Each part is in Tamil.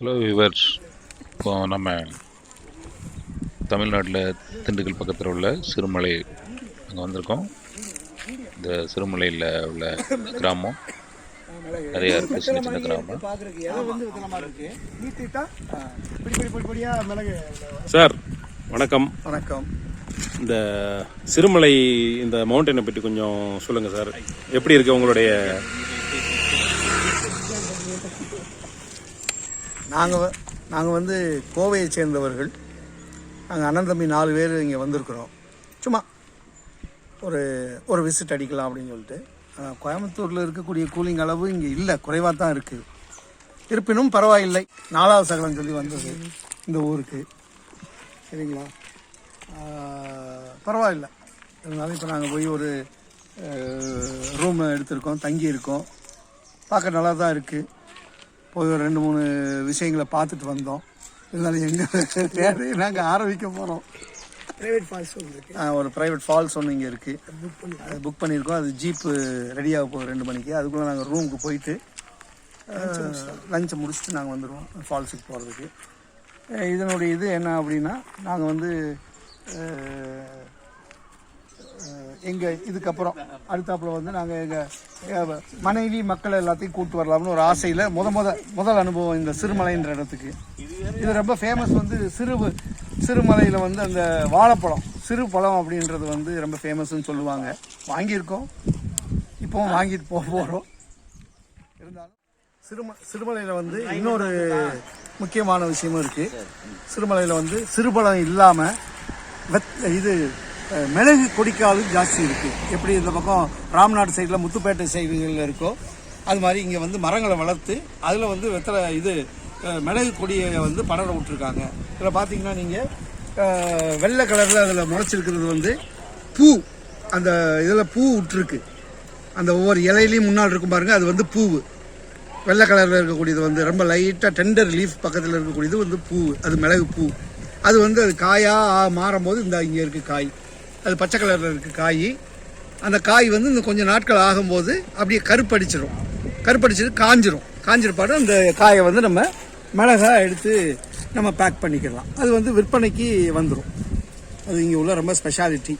ஹலோ விவர்ஸ் இப்போ நம்ம தமிழ்நாட்டில் திண்டுக்கல் பக்கத்தில் உள்ள சிறுமலை அங்கே வந்திருக்கோம். இந்த சிறுமலையில் உள்ள கிராமம். நிறையா இருக்குது சின்ன சின்ன கிராமம். சார் வணக்கம். வணக்கம். இந்த சிறுமலை இந்த மவுண்டனை பற்றி கொஞ்சம் சொல்லுங்கள் சார். எப்படி இருக்கு உங்களுடைய நாங்கள் நாங்கள் வந்து கோவையை சேர்ந்தவர்கள். நாங்கள் அண்ணன் தம்பி நாலு பேர் இங்கே வந்திருக்கிறோம். சும்மா ஒரு ஒரு விசிட் அடிக்கலாம் அப்படின்னு சொல்லிட்டு. கோயம்புத்தூரில் இருக்கக்கூடிய கூலிங் அளவு இங்கே இல்லை. குறைவாக தான் இருக்குது இருப்பினும் பரவாயில்லை. நாலாவது சகலம் சொல்லி வந்தது இந்த ஊருக்கு. சரிங்களா? பரவாயில்லை. இருந்தாலும் இப்போ நாங்கள் போய் ஒரு ரூம் எடுத்திருக்கோம். தங்கியிருக்கோம். பார்க்க நல்லா தான் இருக்குது போய் ஒரு ரெண்டு மூணு விஷயங்களை பார்த்துட்டு வந்தோம். இருந்தாலும் எங்கள் வேலையை நாங்கள் ஆரம்பிக்க போகிறோம் பிரைவேட் ஃபால்ஸ் ஒரு ப்ரைவேட் ஃபால்ஸ் ஒன்று இங்கே இருக்குது அது புக் பண்ணியிருக்கோம். அது ஜீப்பு ரெடியாக போகுது ரெண்டு மணிக்கு. அதுக்குள்ளே நாங்கள் ரூமுக்கு போயிட்டு லஞ்சை முடிச்சுட்டு நாங்கள் வந்துடுவோம் ஃபால்ஸுக்கு போகிறதுக்கு இதனுடைய இது என்ன அப்படின்னா நாங்கள் வந்து எங்கள் இதுக்கப்புறம் அடுத்தாப்புல வந்து நாங்கள் எங்கள் மனைவி மக்கள் எல்லாத்தையும் கூப்பிட்டு வரலாம்னு ஒரு ஆசையில் முத முத முதல் அனுபவம் இந்த சிறுமலைன்ற இடத்துக்கு. இது ரொம்ப ஃபேமஸ் வந்து சிறு சிறுமலையில் வந்து அந்த வாழைப்பழம் சிறு பழம் அப்படின்றது வந்து ரொம்ப ஃபேமஸ்ன்னு சொல்லுவாங்க. வாங்கியிருக்கோம். இப்போவும் வாங்கிட்டு போக போகிறோம் இருந்தாலும் சிறும சிறுமலையில் வந்து இன்னொரு முக்கியமான விஷயமும் இருக்குது சிறுமலையில் வந்து சிறுபழம் இல்லாமல் வெத் இது மிளகு கொடிக்காவது ஜாஸ்தி இருக்குது எப்படி இந்த பக்கம் ராம்நாடு சைடில் முத்துப்பேட்டை சைடுகளில் இருக்கோ அது மாதிரி இங்கே வந்து மரங்களை வளர்த்து அதில் வந்து வெத்தலை இது மிளகு கொடியை வந்து படர விட்டுருக்காங்க. இதில் பார்த்தீங்கன்னா நீங்கள் வெள்ளை கலரில் அதில் முளைச்சிருக்கிறது வந்து பூ. அந்த இதில் பூ விட்டுருக்கு அந்த ஒவ்வொரு இலையிலையும் முன்னால் இருக்கும் பாருங்க அது வந்து பூவு. வெள்ளை கலரில் இருக்கக்கூடியது வந்து ரொம்ப லைட்டாக டெண்டர் லீஃப் பக்கத்தில் இருக்கக்கூடியது வந்து பூ அது மிளகு பூ. அது வந்து அது காயாக மாறும்போது இந்த இங்கே இருக்குது காய். அது பச்சை கலரில் இருக்குது காய். அந்த காய் வந்து இந்த கொஞ்சம் நாட்கள் ஆகும்போது அப்படியே கருப்படிச்சிடும் கருப்படிச்சிட்டு காஞ்சிரும். காஞ்சிருப்பாடு அந்த காயை வந்து நம்ம மிளகா எடுத்து நம்ம பேக் பண்ணிக்கலாம். அது வந்து விற்பனைக்கு வந்துடும் அது இங்கே உள்ள ரொம்ப ஸ்பெஷாலிட்டி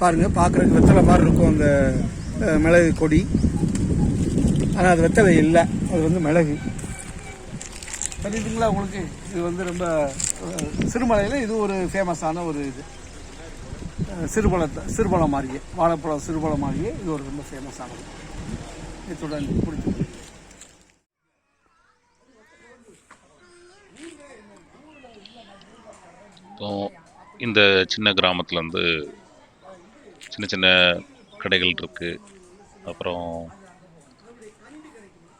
பாருங்கள் பார்க்குறதுக்கு வெத்தலை மாதிரி இருக்கும் அந்த மிளகு கொடி. ஆனால் அது வெத்தலை இல்லை. அது வந்து மிளகு. தெரியுதுங்களா உங்களுக்கு? இது வந்து ரொம்ப சிறுமலையில் இது ஒரு ஃபேமஸான ஒரு இது. சிறுபழத்தை சிறுபழம் மாதிரியே வாழைப்பழம் சிறுபழம் மாதிரியே இது ஒரு ரொம்ப ஃபேமஸானது இத்துடன் பிடிச்சி இப்போ இந்த சின்ன கிராமத்தில் வந்து சின்ன சின்ன கடைகள் இருக்குது அப்புறம்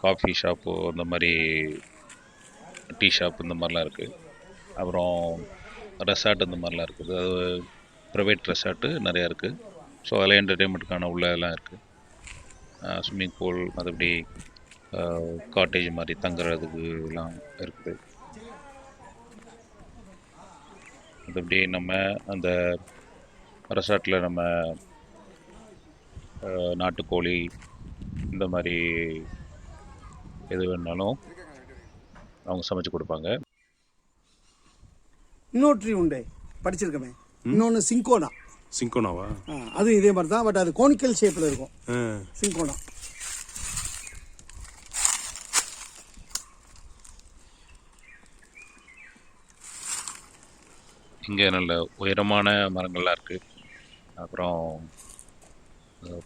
காஃபி ஷாப்பு இந்த மாதிரி டீ ஷாப் இந்த மாதிரிலாம் இருக்குது அப்புறம் ரெசார்ட் இந்த மாதிரிலாம் இருக்குது. அது ப்ரைவேட் ரெசார்ட்டு நிறையா இருக்குது ஸோ அதில் என்டர்டெயின்மெண்ட்டுக்கான உள்ள எல்லாம் இருக்குது ஸ்விம்மிங் பூல் மற்றபடி காட்டேஜ் மாதிரி தங்குறதுக்கு எல்லாம் இருக்குது. மற்றபடி நம்ம அந்த ரெசார்ட்டில் நம்ம நாட்டுக்கோழி இந்த மாதிரி எது வேணாலும் அவங்க சமைச்சு கொடுப்பாங்க. இன்னொரு ட்ரீ உண்டு. படிச்சிருக்கமே. இன்னொன்று சிங்கோனா சிங்கோனாவா ஆ, அதுவும் இதே மாதிரி தான் பட் அது கோனிக்கல் ஷேப்பில் இருக்கும். சிங்கோனா இங்கே நல்ல உயரமான மரங்கள்லாம் இருக்குது அப்புறம்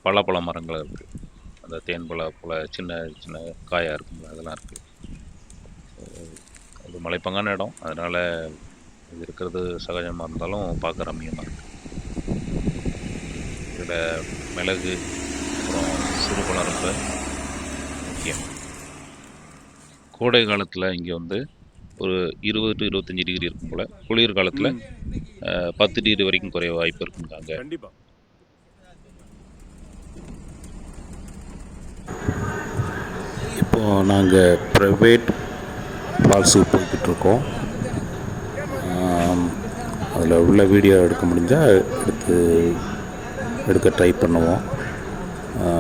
பலாப்பழ மரங்கள் இருக்குது அந்த தேன் பழ போல சின்ன சின்ன காயாக இருக்கும்ல அதெல்லாம் இருக்குது அது மலைப்பங்கான இடம். அதனால் இது இருக்கிறது சகஜமாக இருந்தாலும் பார்க்க ரம்மியமாக இருக்குது இதில் மிளகு அப்புறம் சிறுபழம் ரொம்ப முக்கியம். கோடை காலத்தில் இங்கே வந்து ஒரு இருபது டு இருபத்தஞ்சி டிகிரி இருக்கும் போல். குளிர் காலத்தில் பத்து டிகிரி வரைக்கும் குறைய வாய்ப்பு இருக்குங்க அங்கே கண்டிப்பா. இப்போ நாங்கள் ப்ரைவேட் ஃபால்ஸுக்கு போய்கிட்டு இருக்கோம். அதில் உள்ள வீடியோ எடுக்க முடிஞ்சால் எடுத்து எடுக்க ட்ரை பண்ணுவோம்.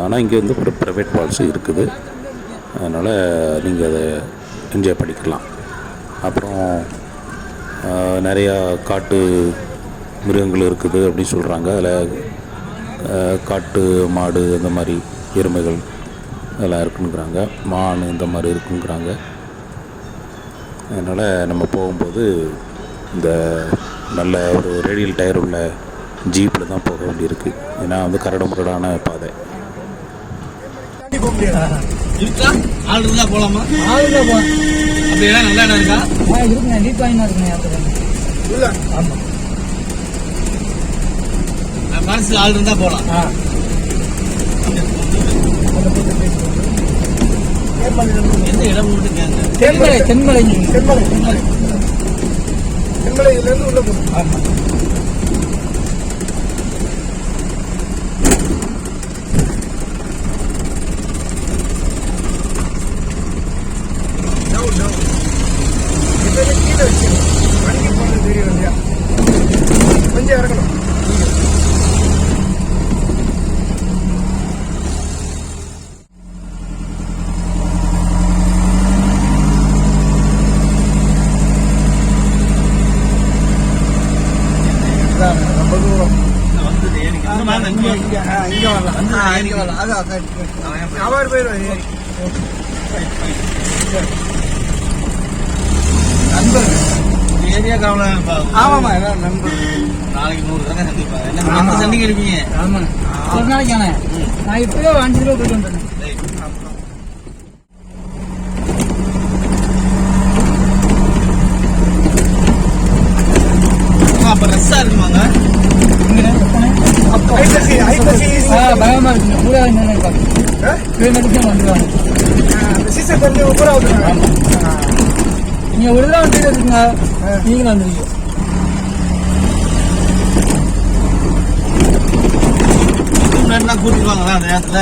ஆனால் இங்கே வந்து ஒரு ப்ரைவேட் ஃபால்ஸும் இருக்குது. அதனால் நீங்கள் அதை என்ஜாய் பண்ணிக்கலாம். அப்புறம் நிறையா காட்டு மிருகங்கள் இருக்குது அப்படின்னு சொல்கிறாங்க அதில் காட்டு மாடு அந்த மாதிரி எருமைகள் அதெல்லாம் இருக்குங்கிறாங்க. மான் இந்த மாதிரி இருக்குங்கிறாங்க. அதனால் நம்ம போகும்போது இந்த நல்ல ஒரு ரேடியல் டயர் உள்ள ஜீப்பில் தான் போக வேண்டியிருக்கு. ஏன்னா வந்து கரடு முரடான பாதை. இருக்கா? ஆள் இருந்தா போலாமா? ஆளுங்க போகலாம் அப்படி எல்லாம் நல்ல இடம் இருக்கா? ஆ இருக்குங்க. நீட் வாங்கினா இருக்குங்க ஆமாம் மனசுல ஆள் இருந்தா போலாம். ஆ. எந்த இடம் மட்டும் கேங்க தென்மலை தென்மலை தென்மலை தென்மலை தென்மலை இதுல உள்ள போகணும் ஆமாம் டவுன் இப்ப கீழே வச்சு வண்டி போனது தெரியும் இல்லையா கொஞ்சம் இறங்கணும் இதான் ரொம்ப தூரம் வந்தது ஏறிக்க இந்த மாதிரி இங்க தான் இங்க ஆ, இங்க வரலாம் வந்து ஆ, ஏறிக்க. இங்க வரலாம் அதான் அதான் அவர் போயிடுவார் ஏறி நண்பர்கள் ஏரியா காவல ஆமாமா எல்லாம் நண்பர்கள் நாளைக்கு நூறு தானே சந்திப்பாங்க என்ன சந்திக்கு இருப்பீங்க ஆமாம் ஒரு நாளைக்கானே நான் இப்போயே ஒரு அஞ்சு கிலோ போயிட்டு வந்துட்டேன் அப்ப ரெஸ்ஸா இருக்குமாங்க இங்கே பயமா இருக்குங்க மாதிரி தான் வந்துடுவாங்க அந்த சீசன் கொஞ்சம் ஊரா விட்டுறாங்க நீங்க ஒரு தடவை வந்துட்டு இருக்குங்க நீங்களும் வந்துருக்கீங்க கூட்டிடுவாங்களா அந்த நேரத்துல?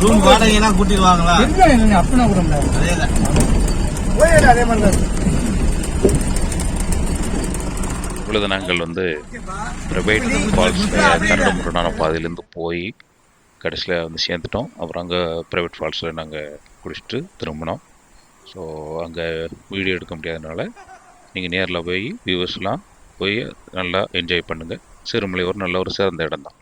ரூம் வாடகைனா கூட்டிடுவாங்களா? இருக்கா அப்பனா கூட முடியாது அதே மாதிரி தான் இப்பொழுது நாங்கள் வந்து ப்ரைவேட் ஃபால்ஸ் கரடு முரடான பாதையிலேருந்து போய் கடைசியில் வந்து சேர்ந்துட்டோம். அப்புறம் அங்கே ப்ரைவேட் ஃபால்ஸில் நாங்கள் குளிச்சுட்டு திரும்பினோம். ஸோ அங்கே வீடியோ எடுக்க முடியாதனால நீங்கள் நேரில் போய் வியூவர்ஸ்லாம் போய் நல்லா என்ஜாய் பண்ணுங்கள் சிறுமலை ஒரு நல்ல ஒரு சிறந்த இடம் தான்